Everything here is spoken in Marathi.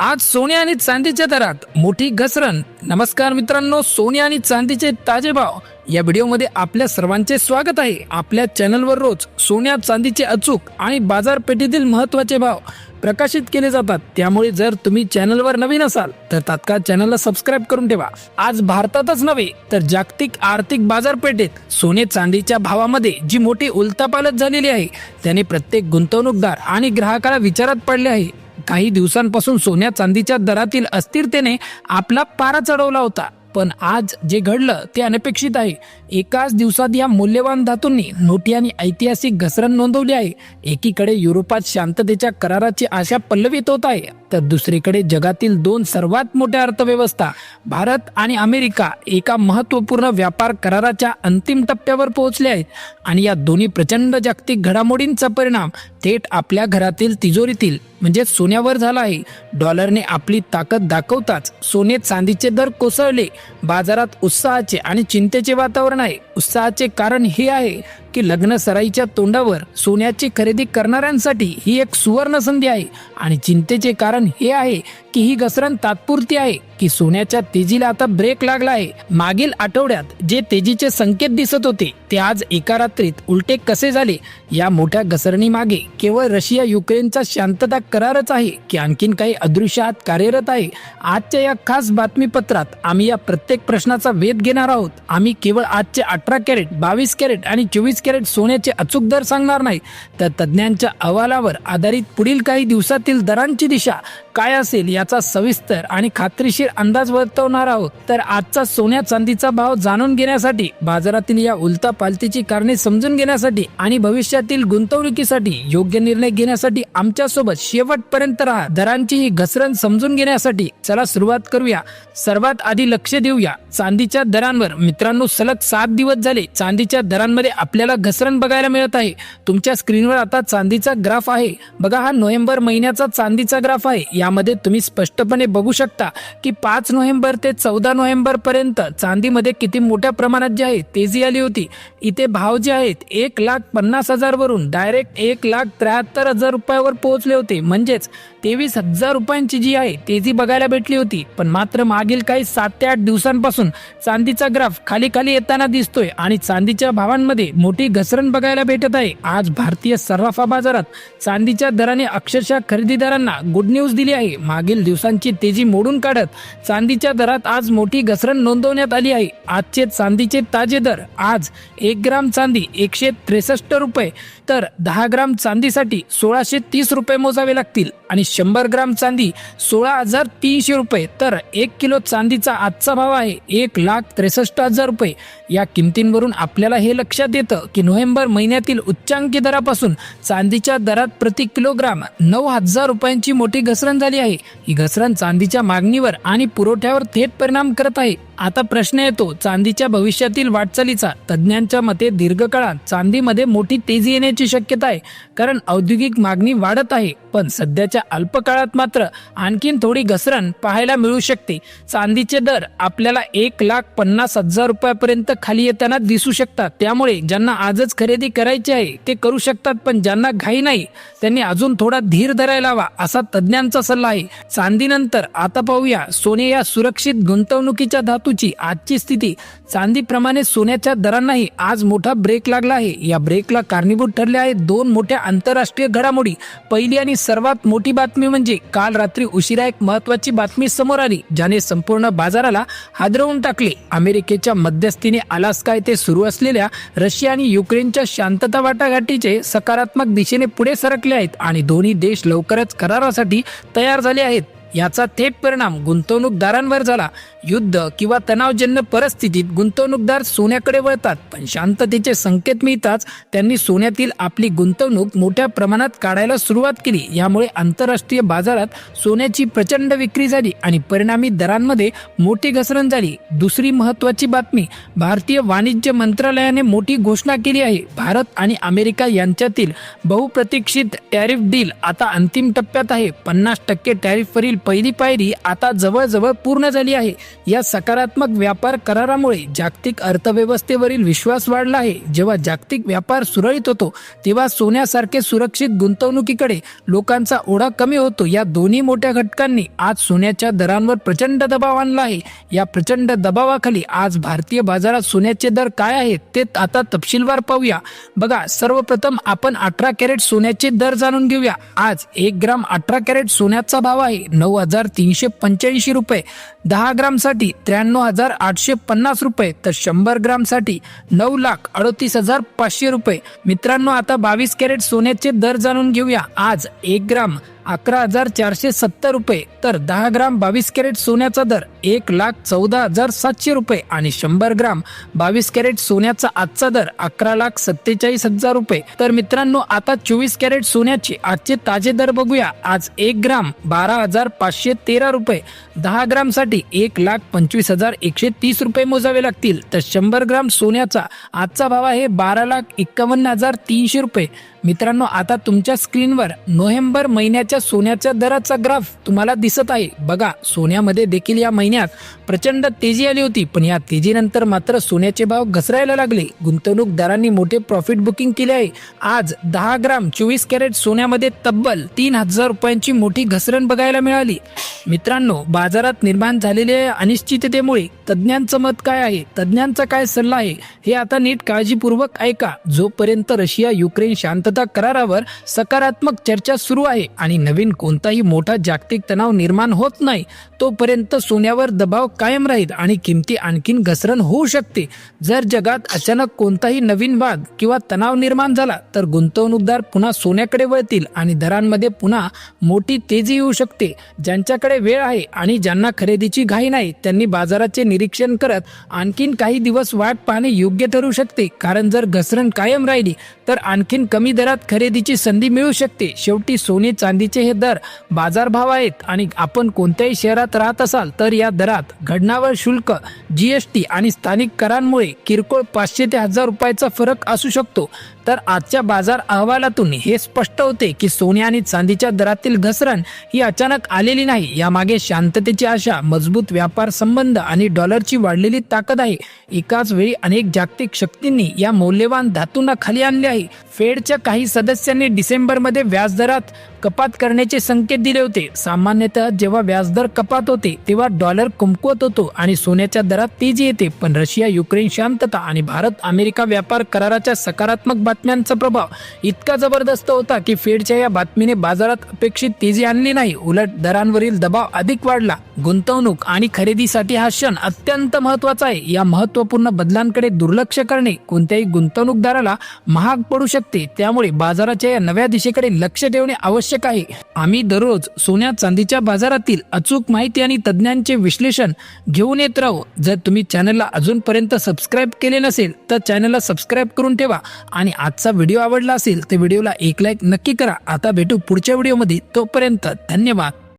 आज सोने आणि चांदीच्या दरात मोठी घसरण. नमस्कार मित्रांनो सोने आणि चांदीचे ताजे भाव या व्हिडिओमध्ये आपल्या सर्वांचे स्वागत आहे. आपल्या चॅनलवर रोज सोन्या चांदीचे अचूक आणि बाजारपेठेतील महत्त्वाचे भाव प्रकाशित केले जातात. त्यामुळे जर तुम्ही चॅनलवर नवीन असाल तर तात्काळ चॅनलला सबस्क्राईब करून ठेवा. आज भारतातच नव्हे तर जागतिक आर्थिक बाजारपेठेत सोने चांदीच्या भावामध्ये जी मोठी उलतापालत झालेली आहे त्याने प्रत्येक गुंतवणूकदार आणि ग्राहकाला विचारात पडले आहे. काही दिवसांपासून सोन्या चांदीच्या दरातील अस्थिरतेने आपला पारा चढवला होता. पण आज जे घडलं ते अनपेक्षित आहे. एकाच दिवसात या मूल्यवान धातूंनी मोठी आणि ऐतिहासिक घसरण नोंदवली आहे. एकीकडे युरोपात शांततेच्या कराराची आशा पल्लवित होत आहे तर दुसरीकडे जगातील दोन सर्वात मोठ्या अर्थव्यवस्था भारत आणि अमेरिका एका महत्त्वपूर्ण व्यापार कराराच्या अंतिम टप्प्यावर पोहोचले आहेत. आणि या दोन्ही प्रचंड जागतिक घडामोडींचा परिणाम थेट आपल्या घरातील तिजोरीतील म्हणजे सोन्यावर झाला आहे. डॉलरने आपली ताकद दाखवताच सोने चांदीचे दर कोसळले. बाजारात उत्साहाचे आणि चिंतेचे वातावरण आहे. उत्साहाचे कारण हे आहे की लग्न सराईच्या तोंडावर सोन्याची खरेदी करणाऱ्यांसाठी ही एक सुवर्ण संधी आहे. आणि चिंतेचे कारण हे आहे की ही घसरण तात्पुरती आहे की सोन्याच्या तेजीला आता ब्रेक लागला आहे. मागील आठवड्यात जे तेजीचे संकेत दिसत होते ते आज एका रात्रीत उलटे कसे झाले? या मोठ्या घसरणी मागे केवळ रशिया युक्रेनचा शांतता करारच आहे की आणखीन काही अदृश्य आत कार्यरत आहे? आजच्या या खास बातमीपत्रात आम्ही या प्रत्येक प्रश्नाचा वेध घेणार आहोत. आम्ही केवळ आजचे अठरा कॅरेट बावीस कॅरेट आणि चोवीस कॅरेट सोन्याचे अचूक दर सांगणार नाही. तर तज्ज्ञांच्या अहवालावर आधारित पुढील काही दिवसातील दरांची दिशा काय असेल याचा सविस्तर आणि खात्रीशीर अंदाज वर्तवणार आहोत. तर आजचा सोन्या चांदीचा भाव जाणून घेण्यासाठी बाजारातील या उलता पालतीची कारणे समजून घेण्यासाठी आणि भविष्यातील गुंतवणुकीसाठी योग्य निर्णय घेण्यासाठी आमच्यासोबत शेवटपर्यंत राहा. दरांची ही घसरण समजून घेण्यासाठी चला सुरुवात करूया. सर्वात आधी लक्ष देऊया. चांदीच्या दरांवर मित्रांनो सलग सात दिवस झाले चांदीच्या दरांमध्ये आपल्याला घसरण बघायला मिळत आहे. तुमच्या स्क्रीनवर आता चांदीचा ग्राफ आहे. बघा हा नोव्हेंबर महिन्याचा चांदीचा ग्राफ आहे. यामध्ये तुम्ही स्पष्टपणे बघू शकता की पाच नोव्हेंबर ते चौदा नोव्हेंबरपर्यंत चांदीमध्ये किती मोठ्या प्रमाणात जे आहे तेजी आली होती. इथे भाव जे आहेत एक लाख पन्नास हजारवरून डायरेक्ट एक लाख त्र्याहत्तर हजार रुपयावर पोहोचले होते. म्हणजेच तेवीस हजार रुपयांची जी आहे तेजी बघायला भेटली होती. पण मात्र मागील काही सात ते आठ दिवसांपासून चांदीचा ग्राफ खाली खाली येताना दिसतोय आणि चांदीच्या भावांमध्ये मोठी घसरण बघायला भेटत आहे. आज भारतीय सर्राफा बाजारात चांदीच्या दराने अक्षरशः खरेदीदारांना गुड न्यूज दिली आहे. मागील दिवसांची तेजी मोडून काढत चांदीच्या दरात आज मोठी घसरण नोंदवण्यात आली आहे. आजचे चांदीचे ताजे दर आज एक ग्राम चांदी एकशे त्रेसष्ट रुपये तर दहा ग्राम चांदीसाठी सोळाशे तीस रुपये मोजावे लागतील आणि शंभर ग्राम चांदी सोळा हजार तीनशे रुपये तर एक किलो चांदीचा आजचा भाव आहे एक लाख त्रेसष्ट हजार रुपये. या किमतींवरून आपल्याला हे लक्षात येतं की नोव्हेंबर महिन्यातील उच्चांकी दरापासून चांदीच्या दरात प्रति किलोग्राम नऊ हजार रुपयांची मोठी घसरण झाली आहे. ही घसरण चांदीच्या मागणीवर आणि पुरवठ्यावर थेट परिणाम करत आहे. आता प्रश्न येतो चांदीच्या भविष्यातील वाटचालीचा. तज्ज्ञांच्या मते दीर्घकाळात चांदीमध्ये मोठी तेजी येण्याची शक्यता आहे. कारण औद्योगिक मागणी वाढत आहे पण सध्याच्या अल्पकाळात मात्र आणखीन थोडी घसरण पाहायला मिळू शकते. चांदीचे दर आपल्याला एक लाख पन्नास हजार रुपयापर्यंत खाली येताना दिसू शकतात. त्यामुळे ज्यांना आजच खरेदी करायची आहे ते करू शकतात पण ज्यांना घाई नाही त्यांनी अजून थोडा धीर धरायला हवा असा तज्ज्ञांचा सल्ला आहे. चांदीनंतर आता पाहूया सोने या सुरक्षित गुंतवणुकीच्या धातूची आजची स्थिती. चांदीप्रमाणे सोन्याच्या दरांनाही आज मोठा ब्रेक लागला आहे. या ब्रेकला कारणीभूत ठरले आहेत दोन मोठ्या आंतरराष्ट्रीय घडामोडी. पहिली आणि सर्वात मोठी बातमी म्हणजे काल रात्री उशिरा एक महत्वाची बातमी समोर आली ज्याने संपूर्ण बाजाराला हादरवून टाकले. अमेरिकेच्या मध्यस्थीने अलास्का येथे सुरू असलेल्या रशिया आणि युक्रेनच्या शांतता वाटाघाटीचे सकारात्मक दिशेने पुढे सरकले आहेत आणि दोन्ही देश लवकरच करारासाठी तयार झाले आहेत. याचा थेट परिणाम गुंतवणूकदारांवर झाला. युद्ध किंवा तणावजन्य परिस्थितीत गुंतवणूकदार सोन्याकडे वळतात. पण शांततेचे संकेत मिळताच त्यांनी सोन्यातील आपली गुंतवणूक मोठ्या प्रमाणात काढायला सुरुवात केली. यामुळे आंतरराष्ट्रीय बाजारात सोन्याची प्रचंड विक्री झाली आणि परिणामी दरांमध्ये मोठी घसरण झाली. दुसरी महत्वाची बातमी भारतीय वाणिज्य मंत्रालयाने मोठी घोषणा केली आहे. भारत आणि अमेरिका यांच्यातील बहुप्रतीक्षित टॅरिफ डील आता अंतिम टप्प्यात आहे. पन्नास टक्के टॅरिफवरील पहिली पायरी आता जवळजवळ पूर्ण झाली आहे. या सकारात्मक व्यापार करारामुळे जागतिक अर्थव्यवस्थेवरील विश्वास वाढला आहे. जेव्हा जागतिक व्यापार सुरळीत होतो तेव्हा सोन्यासारखे सुरक्षित गुंतवणुकीकडे लोकांचा ओढा कमी होतो. या दोन्ही मोठ्या घटकांनी आज सोन्याच्या दरांवर प्रचंड दबाव आणला आहे. या प्रचंड दबावाखाली आज भारतीय बाजारात सोन्याचे दर काय आहेत ते आता तपशीलवार पाहूया. बघा सर्वप्रथम आपण अठरा कॅरेट सोन्याचे दर जाणून घेऊया. आज एक ग्राम अठरा कॅरेट सोन्याचा भाव आहे नऊ हजार तीनशे पंच्याऐंशी रुपये. दहा ग्राम साठी त्र्याण्णव हजार आठशे पन्नास रुपये तर शंभर ग्रामसाठी नऊ लाख अडतीस हजार पाचशे रुपये. मित्रांनो आता बावीस कॅरेट सोन्याचे दर जाणून घेऊया. आज एक ग्राम अकरा हजार चारशे सत्तर रुपये. तर दहा ग्राम बावीस कॅरेट सोन्याचा दर एक लाख चौदा हजार सातशे रुपये आणि शंभर ग्राम बावीस कॅरेट सोन्याचा आजचा दर अकरा लाख सत्तेचाळीस हजार रुपये. तर मित्रांनो आता चोवीस कॅरेट सोन्याचे आजचे ताजे दर बघूया. आज एक ग्राम बारा हजार पाचशे तेरा रुपये. दहा ग्रामसाठी एक लाख पंचवीस हजार एकशे तीस रुपये मोजावे लागतील. तर शंभर ग्राम सोन्याचा आजचा भाव आहे बारा लाख एक्कावन्न हजार तीनशे रुपये. मित्रांनो आता तुमच्या स्क्रीनवर नोव्हेंबर महिन्याच्या सोन्याच्या दराचा ग्राफ तुम्हाला दिसत आहे. बघा सोन्यामध्ये देखील या महिन्यात प्रचंड तेजी आली होती पण या तेजीनंतर मात्र सोन्याचे भाव घसरायला लागले. गुंतवणूकदारांनी मोठे प्रॉफिट बुकिंग केले आहे. आज दहा ग्राम चोवीस कॅरेट सोन्यामध्ये तब्बल तीन हजार रुपयांची मोठी घसरण बघायला मिळाली. मित्रांनो बाजारात निर्माण झालेल्या अनिश्चिततेमुळे तज्ज्ञांचं मत काय आहे? तज्ज्ञांचा काय सल्ला आहे? हे आता नीट काळजीपूर्वक ऐका. जोपर्यंत रशिया युक्रेन शांतता करारावर सकारात्मक चर्चा सुरू आहे आणि नवीन कोणताही मोठा जागतिक तणाव निर्माण होत नाही तोपर्यंत सोन्यावर दबाव कायम राहील आणि किमती आणखीन घसरण होऊ शकते. जर जगात अचानक कोणताही नवीन वाद किंवा तणाव निर्माण झाला तर गुंतवणूकदार पुन्हा सोन्याकडे वळतील आणि दरांमध्ये पुन्हा मोठी तेजी येऊ शकते. ज्यांच्याकडे वेळ आहे आणि ज्यांना खरेदीची घाई नाही त्यांनी बाजाराचे निरीक्षण करत आणखीन काही दिवस वाट पाहणे योग्य ठरू शकते. कारण जर घसरण कायम राहिली तर आणखीन कमी दरात खरेदीची संधी मिळू शकते. शेवटी सोने चांदीचे हे दर बाजारभाव आहेत आणि आपण कोणत्याही शहरात राहत असाल तर या दरात घडणावर शुल्क जीएसटी आणि स्थानिक करांमुळे किरकोळ पाचशे ते हजार रुपयाचा फरक असू शकतो. तर आजच्या बाजार अहवालातून हे स्पष्ट होते की सोने आणि चांदीच्या दरातील घसरण ही अचानक आलेली नाही. यामागे शांततेची आशा मजबूत व्यापार संबंध आणि डॉलरची वाढलेली ताकद आहे. एकाच वेळी अनेक जागतिक शक्तींनी या मौल्यवान धातूंना खाली आणले आहे. फेडच्या काही सदस्यांनी डिसेंबरमध्ये व्याजदरात कपात करण्याचे संकेत दिले होते. सामान्यतः जेव्हा व्याजदर कपात होते तेव्हा डॉलर कमकुवत होतो आणि सोन्याच्या दरात तेजी येते. पण रशिया युक्रेन शांतता आणि भारत अमेरिका व्यापार कराराच्या सकारात्मक बातम्यांचा प्रभाव इतका जबरदस्त होता की फेडच्या या बातमीने बाजारात अपेक्षित तेजी आणली नाही. उलट दरांवरील दबाव अधिक वाढला. गुंतवणूक आणि खरेदीसाठी हा क्षण अत्यंत महत्त्वाचा आहे. या महत्त्वपूर्ण बदलांकडे दुर्लक्ष करणे कोणत्याही गुंतवणूकदाराला महाग पडू शकते. त्यामुळे बाजाराच्या या नव्या दिशेकडे लक्ष ठेवणे आवश्यक आहे. आम्ही दररोज सोन्या चांदीच्या बाजारातील अचूक माहिती आणि तज्ज्ञांचे विश्लेषण घेऊन येत राहू. जर तुम्ही चॅनलला अजूनपर्यंत सबस्क्राईब केले नसेल तर चॅनलला सबस्क्राईब करून ठेवा. आणि आजचा व्हिडिओ आवडला असेल तर व्हिडिओला एक लाईक नक्की करा. आता भेटू पुढच्या व्हिडिओमध्ये. तोपर्यंत धन्यवाद.